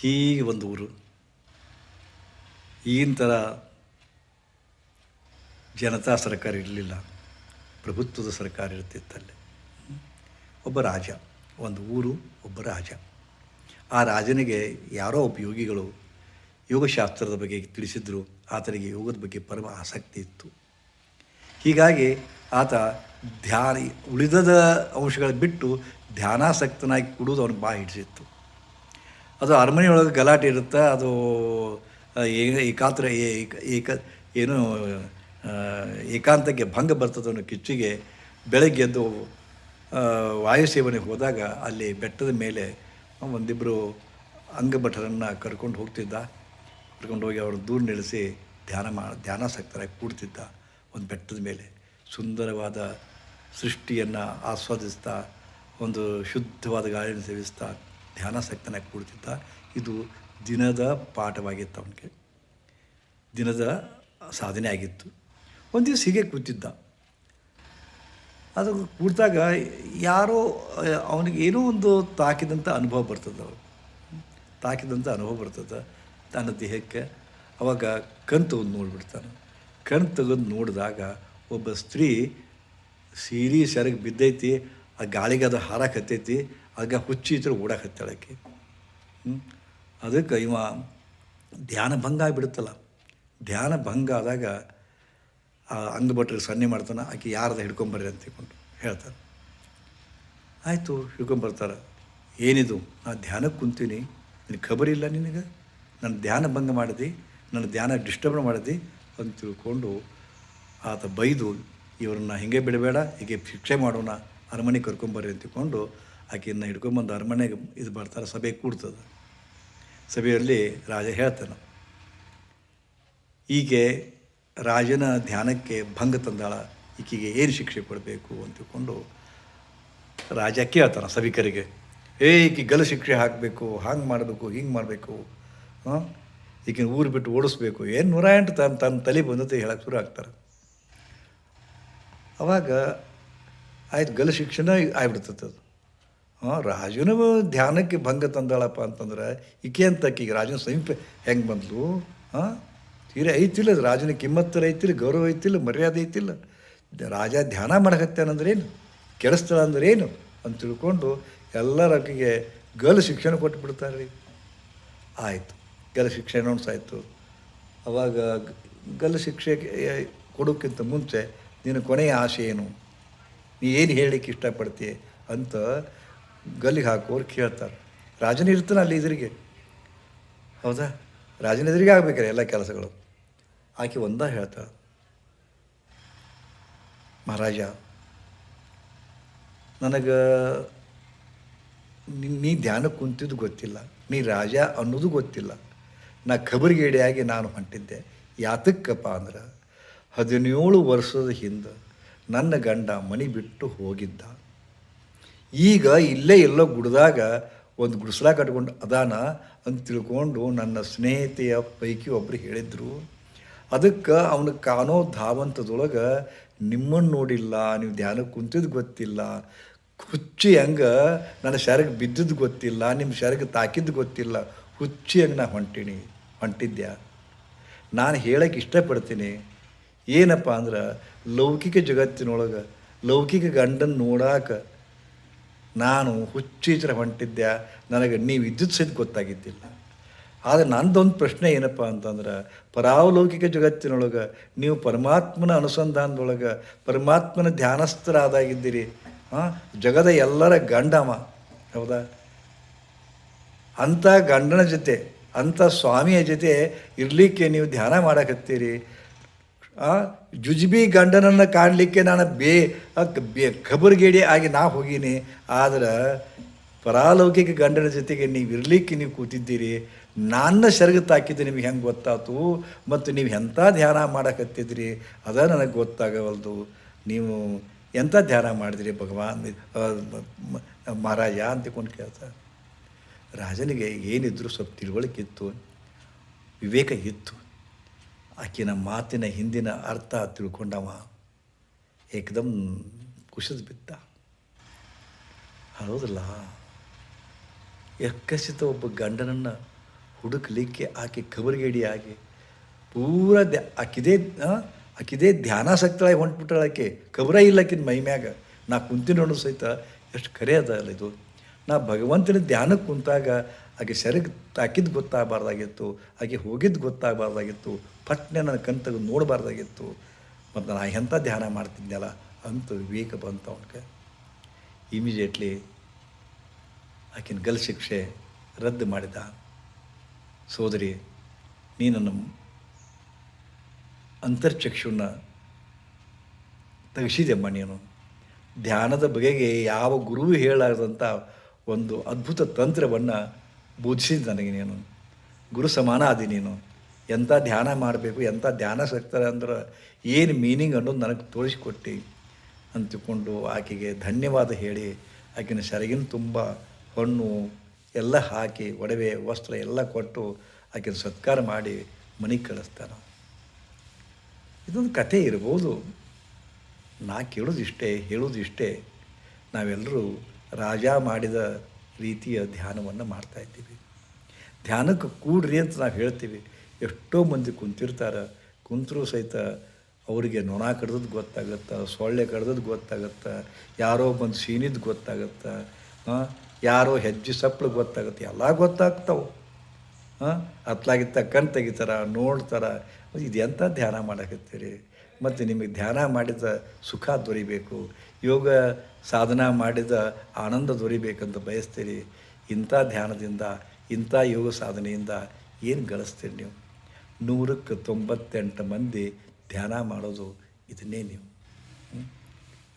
ಹೀಗೆ ಒಂದು ಊರು. ಈಗಿನ ಥರ ಜನತಾ ಸರ್ಕಾರ ಇರಲಿಲ್ಲ. ಪ್ರಭುತ್ವದ ಸರ್ಕಾರ ಇರ್ತಿತ್ತಲ್ಲಿ ಒಬ್ಬ ರಾಜ, ಒಂದು ಊರು, ಒಬ್ಬ ರಾಜ. ಆ ರಾಜನಿಗೆ ಯಾರೋ ಒಬ್ಬ ಯೋಗಿಗಳು ಯೋಗಶಾಸ್ತ್ರದ ಬಗ್ಗೆ ತಿಳಿಸಿದ್ರು. ಆತನಿಗೆ ಯೋಗದ ಬಗ್ಗೆ ಪರಮ ಆಸಕ್ತಿ ಇತ್ತು. ಹೀಗಾಗಿ ಆತ ಧ್ಯಾನ, ಉಳಿದದ ಅಂಶಗಳು ಬಿಟ್ಟು ಧ್ಯಾನಾಸಕ್ತನಾಗಿ ಕೊಡೋದು ಅವನು ಬಾಯಿ ಹಿಡಿಸಿತ್ತು ಅದು ಅರಮನೆ ಒಳಗೆ ಗಲಾಟೆ ಇರುತ್ತೆ ಅದು ಏಕಾತ್ರ ಏಕ ಏನು ಏಕಾಂತಕ್ಕೆ ಭಂಗ ಬರ್ತದೆ ಅನ್ನೋ ಕಿಚ್ಚಿಗೆ ಬೆಳಗ್ಗೆ ಎದ್ದು ಆ, ವಾಯು ಸೇವನೆಗೆ ಹೋದಾಗ ಅಲ್ಲಿ ಬೆಟ್ಟದ ಮೇಲೆ ಒಂದಿಬ್ಬರು ಅಂಗಭಟರನ್ನು ಕರ್ಕೊಂಡು ಹೋಗ್ತಿದ್ದ. ಕರ್ಕೊಂಡು ಹೋಗಿ ಅವರು ದೂರ ನಿಲ್ಲಿಸಿ ಧ್ಯಾನ ಮಾ ಧ್ಯಾನಾಸಕ್ತರಾಗಿ ಕೂಡ್ತಿದ್ದ ಒಂದು ಬೆಟ್ಟದ ಮೇಲೆ. ಸುಂದರವಾದ ಸೃಷ್ಟಿಯನ್ನು ಆಸ್ವಾದಿಸ್ತಾ ಒಂದು ಶುದ್ಧವಾದ ಗಾಳಿಯನ್ನು ಸೇವಿಸ್ತಾ ಧ್ಯಾನಾಸಕ್ತನಾಗಿ ಕೂಡ್ತಿದ್ದ, ಇದು ದಿನದ ಪಾಠವಾಗಿತ್ತು ಅವನಿಗೆ. ದಿನದ ಸಾಧನೆ ಆಗಿತ್ತು. ಒಂದು ದಿವಸ ಹೀಗೆ ಕೂತಿದ್ದ. ಅದು ಕೂಡಿದಾಗ ಯಾರೋ, ಅವನಿಗೆ ಏನೋ ಒಂದು ತಾಕಿದಂಥ ಅನುಭವ ಬರ್ತದೆ ಅವ್ರು ತಾಕಿದಂಥ ಅನುಭವ ಬರ್ತದೆ ತನ್ನ ದೇಹಕ್ಕೆ. ಅವಾಗ ಕಣ್ ತೆಗೆದು ನೋಡ್ಬಿಡ್ತಾನೆ. ಕಣ್ ತೆಗೆದು ನೋಡಿದಾಗ ಒಬ್ಬ ಸ್ತ್ರೀ ಸೀರೆ ಸೆರಗೆ ಬಿದ್ದೈತಿ, ಆ ಗಾಳಿಗೆ ಅದು ಹಾರಕತ್ತೈತಿ ಆಗ ಹುಚ್ಚಿ ಇದ್ರೆ ಓಡಾಕತ್ತಾಳಕ್ಕೆ ಅದಕ್ಕೆ ಇವ ಧ್ಯಾನ ಭಂಗ ಆಗಿಬಿಡುತ್ತಲ್ಲ, ಧ್ಯಾನ ಭಂಗ ಆದಾಗ ಆ ಅಂಗಭಟ್ರಿಗೆ ಸನ್ನೆ ಮಾಡ್ತಾನೆ, ಆಕೆ ಯಾರದ ಹಿಡ್ಕೊಂಬರ್ರಿ ಅಂತ ತಿಳ್ಕೊಂಡು ಹೇಳ್ತಾರೆ. ಆಯಿತು ಹಿಡ್ಕೊಂಬರ್ತಾರೆ ಏನಿದು? ನಾ ಧ್ಯಾನಕ್ಕೆ ಕುಂತೀನಿ ನಿನಗೆ ಖಬರಿಲ್ಲ ನಿನಗೆ? ನನ್ನ ಧ್ಯಾನ ಭಂಗ ಮಾಡಿದೆ ನನ್ನ ಧ್ಯಾನ ಡಿಸ್ಟರ್ಬ್ ಮಾಡಿದೆ ಅಂತ ತಿಳ್ಕೊಂಡು ಆತ ಬೈದು, ಇವ್ರನ್ನ ಹಿಂಗೆ ಬಿಡಬೇಡ, ಹೀಗೆ ಶಿಕ್ಷೆ ಮಾಡೋಣ ಅರಮನೆ ಕರ್ಕೊಂಬರ್ರಿ ಅಂತಿಕೊಂಡು ಆಕೆಯನ್ನು ಹಿಡ್ಕೊಂಬಂದು ಅರಮನೆಗೆ ಇದು ಬರ್ತಾರೆ ಸಭೆ ಕೂಡ್ತದೆ. ಸಭೆಯಲ್ಲಿ ರಾಜ ಹೇಳ್ತಾನೆ ಈಕೆ ರಾಜನ ಧ್ಯಾನಕ್ಕೆ ಭಂಗ ತಂದಾಳ, ಈಕೆಗೆ ಏನು ಶಿಕ್ಷೆ ಕೊಡಬೇಕು? ಅಂತ ತಿಳ್ಕೊಂಡು ರಾಜ ಕೇಳ್ತಾನೆ ಸಭಿಕರಿಗೆ, ಏ, ಈಕೆ ಗಲ ಶಿಕ್ಷೆ ಹಾಕಬೇಕು, ಹಾಂಗೆ ಮಾಡಬೇಕು, ಹಿಂಗೆ ಮಾಡಬೇಕು, ಹಾಂ? ಈಗಿನ ಊರು ಬಿಟ್ಟು ಓಡಿಸ್ಬೇಕು, ಏನು ನೂರ ಎಂಟು ತನ್ನ ತನ್ನ ತಲೆ ಬಂದತೆ ಹೇಳಕ್ಕೆ ಶುರು ಆಗ್ತಾರೆ. ಅವಾಗ ಆಯ್ತು, ಗಲ ಶಿಕ್ಷಣ ಆಗಿಬಿಡ್ತದೆ ಅದು. ರಾಜನ ಧ್ಯಾನಕ್ಕೆ ಭಂಗ ತಂದಾಳಪ್ಪ ಅಂತಂದ್ರೆ ಈಕೆ ಅಂತ ಆಕಿಗೆ, ರಾಜನ ಸಮೀಪ ಹೆಂಗೆ ಬಂದ್ಲು? ಹಾಂ, ತೀರ ಐತಿಲ್ಲ ರಾಜನ ಕಿಮ್ಮತ್ತರ ಐತಿಲ್ಲ, ಗೌರವ ಐತಿಲ್ಲ, ಮರ್ಯಾದೆ ಐತಿಲ್ಲ. ರಾಜ ಧ್ಯಾನ ಮಾಡಕತ್ತಾನಂದ್ರೆ ಏನು? ಕೆಡಿಸ್ತಾಳ ಅಂದ್ರೆ ಏನು? ಅಂತ ತಿಳ್ಕೊಂಡು ಎಲ್ಲರ ಆಕೆಗೆ ಗಲ್ ಶಿಕ್ಷಣ ಕೊಟ್ಟು ಬಿಡ್ತಾರೆ ರೀ ಆಯಿತು, ಗಲ್ ಶಿಕ್ಷೆ ಆಯಿತು ಅವಾಗ ಗಲ್ ಶಿಕ್ಷೆ ಕೊಡೋಕ್ಕಿಂತ ಮುಂಚೆ ನಿನ್ನ ಕೊನೆಯ ಆಸೆ ಏನು? ನೀ ಏನು ಹೇಳಲಿಕ್ಕೆ ಇಷ್ಟಪಡ್ತೀಯ ಅಂತ ಗಲ್ಲಿಗೆ ಹಾಕೋರು ಕೇಳ್ತಾರೆ. ರಾಜನ ಇರ್ತಾನೆ ಅಲ್ಲಿ ಎದುರಿಗೆ. ಹೌದಾ? ರಾಜನ ಎದುರಿಗೆ ಆಗ್ಬೇಕಾರೆ ಎಲ್ಲ ಕೆಲಸಗಳು. ಆಕೆ ಒಂದ ಹೇಳ್ತಾಳೆ. ಮಹಾರಾಜ, ನನಗೆ ನೀ- ಧ್ಯಾನ ಕುಂತಿದ್ದು ಗೊತ್ತಿಲ್ಲ. ನೀ ರಾಜ ಅನ್ನೋದು ಗೊತ್ತಿಲ್ಲ. ನಾ ಖಬರಿಗೇಡಿಯಾಗಿ ನಾನು ಹೊಂಟಿದ್ದೆ. ಯಾತಕ್ಕಪ್ಪ ಅಂದ್ರೆ, ಹದಿನೇಳು ವರ್ಷದ ಹಿಂದೆ ನನ್ನ ಗಂಡ ಮನೆ ಬಿಟ್ಟು ಹೋಗಿದ್ದ. ಈಗ ಇಲ್ಲೇ ಎಲ್ಲೋ ಗುಡ್ದಾಗ ಒಂದು ಗುಡಿಸಲ ಕಟ್ಕೊಂಡು ಅದಾನ ಅಂತ ತಿಳ್ಕೊಂಡು ನನ್ನ ಸ್ನೇಹಿತೆಯ ಪೈಕಿ ಒಬ್ಬರು ಹೇಳಿದರು. ಅದಕ್ಕೆ ಅವನು ಕಾನೋ ಧಾವಂತದೊಳಗೆ ನಿಮ್ಮನ್ನು ನೋಡಿಲ್ಲ, ನೀವು ಧ್ಯಾನಕ್ಕೆ ಕುಂತಿದ್ದು ಗೊತ್ತಿಲ್ಲ. ಹುಚ್ಚಿ ಹಂಗೆ ನನ್ನ ಶರಗ್ ಬಿದ್ದಿದ್ದು ಗೊತ್ತಿಲ್ಲ ನಿಮ್ಮ ಶರಗ್ ತಾಕಿದ್ದು ಗೊತ್ತಿಲ್ಲ. ಹುಚ್ಚಿ ಹಂಗೆ ನಾ ಹೊಂಟೀನಿ, ಹೊಂಟಿದ್ಯಾ? ನಾನು ಹೇಳಕ್ಕೆ ಇಷ್ಟಪಡ್ತೀನಿ. ಏನಪ್ಪ ಅಂದ್ರೆ, ಲೌಕಿಕ ಜಗತ್ತಿನೊಳಗೆ, ಲೌಕಿಕ ಗಂಡನ ನೋಡಾಕ ನಾನು ಹುಚ್ಚೀಚರ ಹೊಂಟಿದ್ದೆ, ನನಗೆ ನೀವು ವಿದ್ಯುತ್ ಸಹಿತ ಗೊತ್ತಾಗಿದ್ದಿಲ್ಲ. ಆದರೆ ನಂದೊಂದು ಪ್ರಶ್ನೆ ಏನಪ್ಪ ಅಂತಂದ್ರೆ, ಪರಾವಲೌಕಿಕ ಜಗತ್ತಿನೊಳಗೆ ನೀವು ಪರಮಾತ್ಮನ ಅನುಸಂಧಾನದೊಳಗೆ ಪರಮಾತ್ಮನ ಧ್ಯಾನಸ್ಥರಾದಾಗಿದ್ದೀರಿ ಹಾಂ ಜಗದ ಎಲ್ಲರ ಗಂಡಮ, ಹೌದಾ? ಅಂಥ ಗಂಡನ ಜೊತೆ, ಅಂಥ ಸ್ವಾಮಿಯ ಜೊತೆ ಇರಲಿಕ್ಕೆ ನೀವು ಧ್ಯಾನ ಮಾಡಕತ್ತೀರಿ. ಜುಜ್ಬಿ ಗಂಡನನ್ನು ಕಾಣಲಿಕ್ಕೆ ನಾನು ಬೇ ಬೇ, ಖಬರ್ಗೇಡಿ ಆಗಿ ನಾ ಹೋಗೀನಿ. ಆದ್ರೆ ಪರಾಲೌಕಿಕ ಗಂಡನ ಜೊತೆಗೆ ನೀವು ಇರಲಿಕ್ಕೆ ನೀವು ಕೂತಿದ್ದೀರಿ. ನನ್ನ ಸೆರಗು ತಾಕಿದ್ದು ನಿಮಗೆ ಹೆಂಗೆ ಗೊತ್ತಾಯ್ತು ಮತ್ತು ನೀವು ಎಂಥ ಧ್ಯಾನ ಮಾಡಕತ್ತಿದ್ರಿ? ಅದ ನನಗೆ ಗೊತ್ತಾಗವಲ್ದು. ನೀವು ಎಂಥ ಧ್ಯಾನ ಮಾಡಿದ್ರಿ ಭಗವಾನ್? ಮಹಾರಾಜ ಅಂತ ಮಹಾರಾಜ ಅಂತಕೊಂಡು ಕೇಳ್ತಾರೆ ರಾಜನಿಗೆ ಏನಿದ್ರು ಸ್ವಲ್ಪ ತಿಳುವಳಿಕೆ ಇತ್ತು. ವಿವೇಕ ಇತ್ತು. ಆಕಿನ ಮಾತಿನ ಹಿಂದಿನ ಅರ್ಥ ತಿಳ್ಕೊಂಡವ. ಏಕದಮ್ ಕುಸಿದು ಬಿತ್ತ. ಹೌದಲ್ಲ ಎಕ್ಕಸಿತ ಒಬ್ಬ ಗಂಡನನ್ನು ಹುಡುಕ್ಲಿಕ್ಕೆ ಆಕೆ ಕಬರಿಗೇಡಿ ಆಗಿ ಪೂರ ದ್ಯಾ, ಆಕಿದೇ ಆಕಿದೇ ಧ್ಯಾನಾಸಕ್ತಳಾಗಿ ಹೊಂಟ್ಬಿಟ್ಟಾಳೆ ಆಕೆ. ಕಬರ ಇಲ್ಲ ಆಕಿನ ಮೈ ಮ್ಯಾಗ. ನಾ ಕುಂತಿನ ನೋಡೋ ಸಹಿತ. ಎಷ್ಟು ಕರೆ ಅದ ಅಲ್ಲ ಇದು. ನಾ ಭಗವಂತನ ಧ್ಯಾನಕ್ಕೆ ಕುಂತಾಗ ಆಕೆ ಸೆರಗ್ ತಾಕಿದ್ದು ಗೊತ್ತಾಗಬಾರ್ದಾಗಿತ್ತು. ಆಕೆ ಹೋಗಿದ್ದು ಗೊತ್ತಾಗಬಾರ್ದಾಗಿತ್ತು. ಪಟ್ನೆ ನನ್ನ ಕಣ್ ತೆಗೆದು ನೋಡಬಾರ್ದಾಗಿತ್ತು. ಮತ್ತು ನಾನು ಎಂಥ ಧ್ಯಾನ ಮಾಡ್ತಿದ್ದೆಲ್ಲ ಅಂತ ವಿವೇಕ ಬಂತು ಅವನಿಗೆ. ಇಮಿಡಿಯೇಟ್ಲಿ ಆಕಿನ ಗಲ್ ಶಿಕ್ಷೆ ರದ್ದು ಮಾಡಿದ. ಸೋದರಿ, ನೀ ನನ್ನ ಅಂತರ್ಚಕ್ಷುನ ತೆಗೆಸಿದೆಮ್ಮ ನೀನು. ಧ್ಯಾನದ ಬಗೆಗೆ ಯಾವ ಗುರು ಹೇಳಾರ್ದಂಥ ಒಂದು ಅದ್ಭುತ ತಂತ್ರವನ್ನು ಬೋಧಿಸಿದ ನನಗೆ ನೀನು. ಗುರು ಸಮಾನ ಆದಿ ನೀನು. ಎಂಥ ಧ್ಯಾನ ಮಾಡಬೇಕು ಎಂಥ ಧ್ಯಾನ ಸಿಗ್ತಾರೆ ಅಂದ್ರೆ ಏನು ಮೀನಿಂಗ್ ಅನ್ನೋದು ನನಗೆ ತೋರಿಸಿಕೊಟ್ಟು ಅಂತಕೊಂಡು ಆಕೆಗೆ ಧನ್ಯವಾದ ಹೇಳಿ, ಆಕಿನ ಸೆರಗಿನ ತುಂಬ ಹಣ್ಣು ಎಲ್ಲ ಹಾಕಿ, ಒಡವೆ, ವಸ್ತ್ರ ಎಲ್ಲ ಕೊಟ್ಟು ಆಕಿನ ಸತ್ಕಾರ ಮಾಡಿ ಮನೆಗೆ ಕಳಿಸ್ತಾನೆ. ಇದೊಂದು ಕಥೆ ಇರ್ಬೋದು. ನಾ ಕೇಳೋದಿಷ್ಟೇ ಹೇಳೋದಿಷ್ಟೇ ನಾವೆಲ್ಲರೂ ರಾಜ ಮಾಡಿದ ರೀತಿಯ ಧ್ಯಾನವನ್ನು ಮಾಡ್ತಾ ಇದ್ದೀವಿ. ಧ್ಯಾನಕ್ಕೆ ಕೂಡ್ರಿ ಅಂತ ನಾವು ಹೇಳ್ತೀವಿ. ಎಷ್ಟೋ ಮಂದಿ ಕುಂತಿರ್ತಾರೆ, ಕುಂತರೂ ಸಹಿತ ಅವರಿಗೆ ನೊಣ ಕಡ್ದದ್ದು ಗೊತ್ತಾಗತ್ತೆ, ಸೊಳ್ಳೆ ಕಡ್ದದ್ದು ಗೊತ್ತಾಗತ್ತೆ, ಯಾರೋ ಬಂದು ಸೀನಿದ್ದು ಗೊತ್ತಾಗತ್ತೆ ಯಾರೋ ಹೆಜ್ಜೆ ಸಪ್ಪಳು ಗೊತ್ತಾಗತ್ತೆ, ಎಲ್ಲ ಗೊತ್ತಾಗ್ತಾವೆ. ಹಾಂ ಅತ್ಲಾಗಿತ್ತ ಕಣ್ ತೆಗಿತಾರ, ನೋಡ್ತಾರ, ಇದು ಎಂಥ ಧ್ಯಾನ ಮಾಡಕತ್ತೀರಿ? ಮತ್ತು ನಿಮಗೆ ಧ್ಯಾನ ಮಾಡಿದ ಸುಖ ದೊರಿಬೇಕು, ಯೋಗ ಸಾಧನ ಮಾಡಿದ ಆನಂದ ದೊರಿಬೇಕಂತ ಬಯಸ್ತೀರಿ, ಇಂಥ ಧ್ಯಾನದಿಂದ, ಇಂಥ ಯೋಗ ಸಾಧನೆಯಿಂದ ಏನು ಗಳಿಸ್ತೀರಿ ನೀವು? ನೂರಕ್ಕೆ ತೊಂಬತ್ತೆಂಟು ಮಂದಿ ಧ್ಯಾನ ಮಾಡೋದು ಇದನ್ನೇ ನೀವು?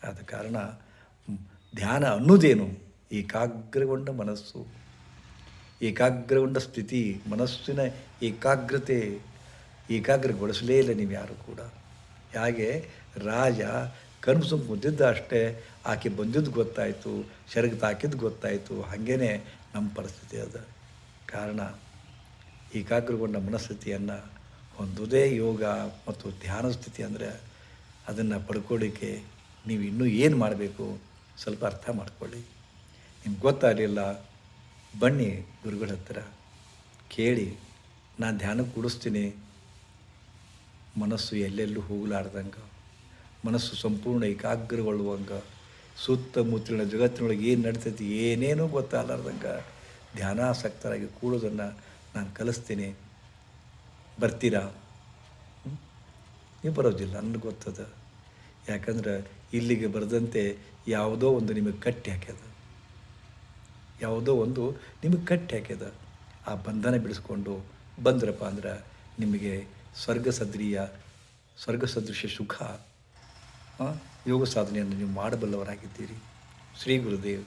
ಆದ ಕಾರಣ ಧ್ಯಾನ ಅನ್ನೋದೇನು? ಏಕಾಗ್ರಗೊಂಡ ಮನಸ್ಸು. ಏಕಾಗ್ರಗೊಂಡ ಸ್ಥಿತಿ, ಮನಸ್ಸಿನ ಏಕಾಗ್ರತೆ ಏಕಾಗ್ರಗೊಳಿಸಲೇ ಇಲ್ಲ ನೀವು ಯಾರು ಕೂಡ. ಹಾಗೆ ರಾಜ ಕನಸು ಮುದ್ದಿದ್ದ ಅಷ್ಟೇ, ಆಕೆ ಬಂದಿದ್ದು ಗೊತ್ತಾಯಿತು ಸೆರಗು ತಾಕಿದ್ದು ಗೊತ್ತಾಯಿತು ಹಾಗೇ ನಮ್ಮ ಪರಿಸ್ಥಿತಿ ಅದ. ಕಾರಣ ಏಕಾಗ್ರಗೊಂಡ ಮನಸ್ಥಿತಿಯನ್ನು ಹೊಂದುವುದೇ ಯೋಗ ಮತ್ತು ಧ್ಯಾನ ಸ್ಥಿತಿ ಅಂದರೆ ಅದನ್ನು ಪಡ್ಕೊಳ್ಳಿಕ್ಕೆ ನೀವು ಇನ್ನೂ ಏನು ಮಾಡಬೇಕು ಸ್ವಲ್ಪ ಅರ್ಥ ಮಾಡಿಕೊಳ್ಳಿ. ನಿಮ್ಗೆ ಗೊತ್ತಾಗಲಿಲ್ಲ ಬನ್ನಿ ಗುರುಗಳ ಹತ್ರ, ಕೇಳಿ, ನಾನು ಧ್ಯಾನ ಕೂಡಿಸ್ತೀನಿ. ಮನಸ್ಸು ಎಲ್ಲೆಲ್ಲೂ ಹೋಗಲಾರ್ದಂಗೆ, ಮನಸ್ಸು ಸಂಪೂರ್ಣ ಏಕಾಗ್ರಗೊಳ್ಳುವಂಗೆ, ಸುತ್ತಮುತ್ತಲಿನ ಜಗತ್ತಿನೊಳಗೆ ಏನು ನಡೀತೈತಿ ಏನೇನೂ ಗೊತ್ತಾಗಲಾರ್ದಂಗೆ ಧ್ಯಾನಾಸಕ್ತರಾಗಿ ಕೂಡೋದನ್ನು ನಾನು ಕಲಿಸ್ತೀನಿ, ಬರ್ತೀರಾ? ನೀವು ಬರೋದಿಲ್ಲ, ನನಗೆ ಗೊತ್ತದ. ಯಾಕಂದ್ರೆ ಇಲ್ಲಿಗೆ ಬರೆದಂತೆ ಯಾವುದೋ ಒಂದು ನಿಮಗೆ ಕಟ್ಟಿ ಹಾಕ್ಯದ. ಯಾವುದೋ ಒಂದು ನಿಮಗೆ ಕಟ್ಟಿ ಹಾಕ್ಯದ. ಆ ಬಂಧನ ಬಿಡಿಸ್ಕೊಂಡು ಬಂದ್ರಪ್ಪ ಅಂದ್ರೆ ನಿಮಗೆ ಸ್ವರ್ಗ ಸದ್ರಿಯ ಸ್ವರ್ಗ ಸದೃಶ್ಯ ಸುಖ ಯೋಗ ಸಾಧನೆಯನ್ನು ನೀವು ಮಾಡಬಲ್ಲವರಾಗಿದ್ದೀರಿ. ಶ್ರೀ ಗುರುದೇವ್.